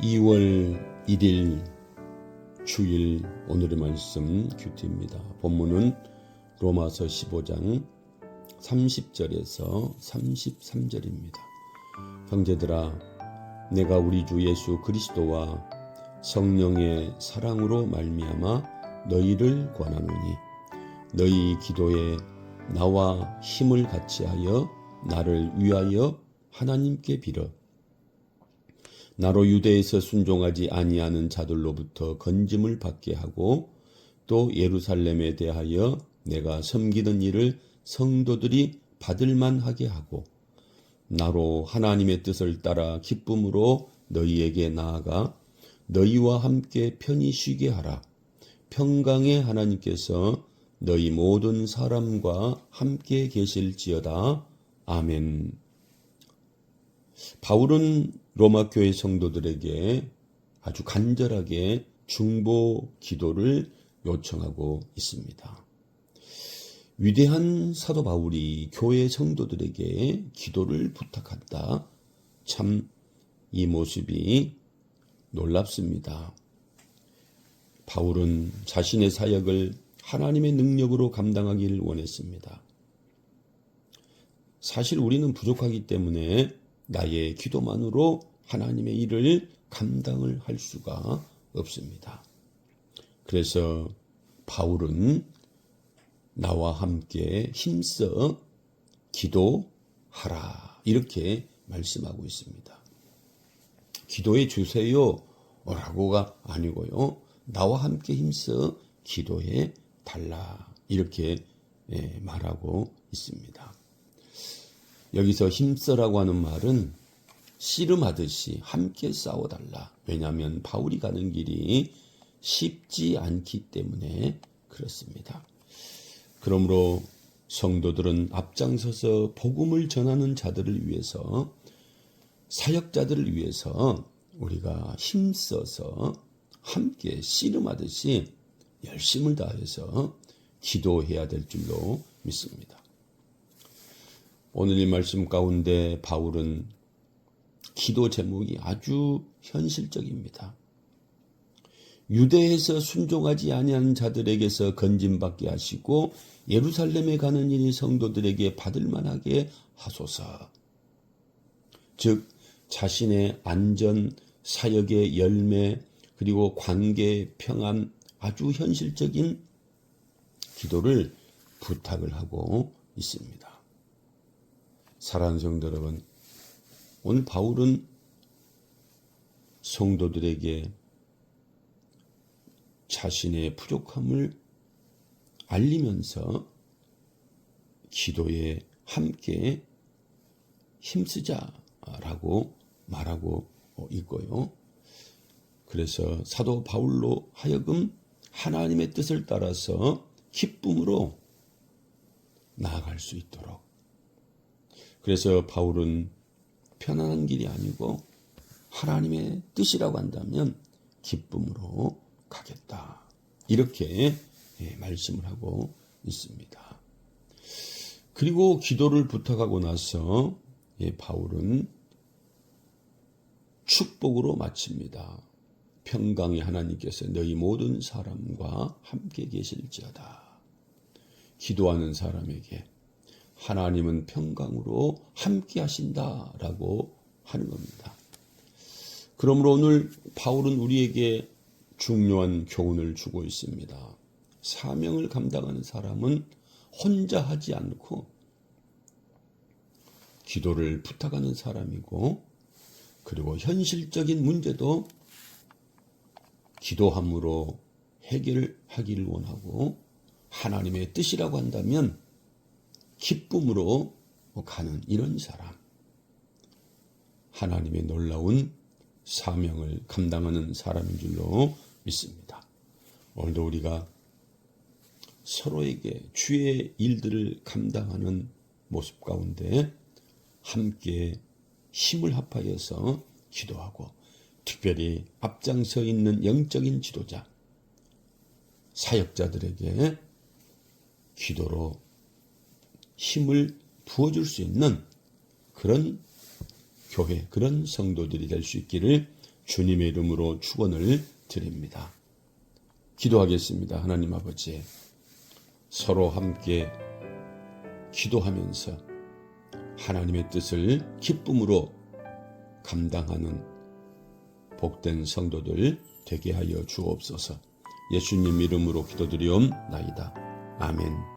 2월 1일 주일 오늘의 말씀 큐티입니다. 본문은 로마서 15장 30절에서 33절입니다. 형제들아 내가 우리 주 예수 그리스도와 성령의 사랑으로 말미암아 너희를 권하노니 너희 기도에 나와 힘을 같이 하여 나를 위하여 하나님께 빌어 나로 유대에서 순종하지 아니하는 자들로부터 건짐을 받게 하고 또 예루살렘에 대하여 내가 섬기던 일을 성도들이 받을 만 하게 하고 나로 하나님의 뜻을 따라 기쁨으로 너희에게 나아가 너희와 함께 편히 쉬게 하라. 평강의 하나님께서 너희 모든 사람과 함께 계실지어다. 아멘. 바울은 로마 교회 성도들에게 아주 간절하게 중보 기도를 요청하고 있습니다. 위대한 사도 바울이 교회 성도들에게 기도를 부탁한다. 참 이 모습이 놀랍습니다. 바울은 자신의 사역을 하나님의 능력으로 감당하기를 원했습니다. 사실 우리는 부족하기 때문에 나의 기도만으로 하나님의 일을 감당을 할 수가 없습니다. 그래서 바울은 나와 함께 힘써 기도하라. 이렇게 말씀하고 있습니다. 기도해 주세요. 라고가 아니고요. 나와 함께 힘써 기도해 달라. 이렇게 예, 말하고 있습니다. 여기서 힘써라고 하는 말은 씨름하듯이 함께 싸워달라. 왜냐하면 바울이 가는 길이 쉽지 않기 때문에 그렇습니다. 그러므로 성도들은 앞장서서 복음을 전하는 자들을 위해서 사역자들을 위해서 우리가 힘써서 함께 씨름하듯이 열심을 다해서 기도해야 될 줄로 믿습니다. 오늘 이 말씀 가운데 바울은 기도 제목이 아주 현실적입니다. 유대에서 순종하지 아니하는 자들에게서 건짐받게 하시고 예루살렘에 가는 일이 성도들에게 받을 만하게 하소서. 즉 자신의 안전, 사역의 열매, 그리고 관계 평안 아주 현실적인 기도를 부탁을 하고 있습니다. 사랑하는 성도 여러분, 오늘 바울은 성도들에게 자신의 부족함을 알리면서 기도에 함께 힘쓰자라고 말하고 있고요. 그래서 사도 바울로 하여금 하나님의 뜻을 따라서 기쁨으로 나아갈 수 있도록. 그래서 바울은 편안한 길이 아니고 하나님의 뜻이라고 한다면 기쁨으로 가겠다. 이렇게 예, 말씀을 하고 있습니다. 그리고 기도를 부탁하고 나서 예, 바울은 축복으로 마칩니다. 평강의 하나님께서 너희 모든 사람과 함께 계실지어다. 기도하는 사람에게 하나님은 평강으로 함께 하신다라고 하는 겁니다. 그러므로 오늘 바울은 우리에게 중요한 교훈을 주고 있습니다. 사명을 감당하는 사람은 혼자 하지 않고 기도를 부탁하는 사람이고 그리고 현실적인 문제도 기도함으로 해결하기를 원하고 하나님의 뜻이라고 한다면 기쁨으로 가는 이런 사람. 하나님의 놀라운 사명을 감당하는 사람인 줄로 믿습니다. 오늘도 우리가 서로에게 주의 일들을 감당하는 모습 가운데 함께 힘을 합하여서 기도하고 특별히 앞장서 있는 영적인 지도자, 사역자들에게 기도로 힘을 부어줄 수 있는 그런 교회, 그런 성도들이 될 수 있기를 주님의 이름으로 축원을 드립니다. 기도하겠습니다. 하나님 아버지. 서로 함께 기도하면서 하나님의 뜻을 기쁨으로 감당하는 복된 성도들 되게 하여 주옵소서. 예수님 이름으로 기도드리옵나이다. 아멘.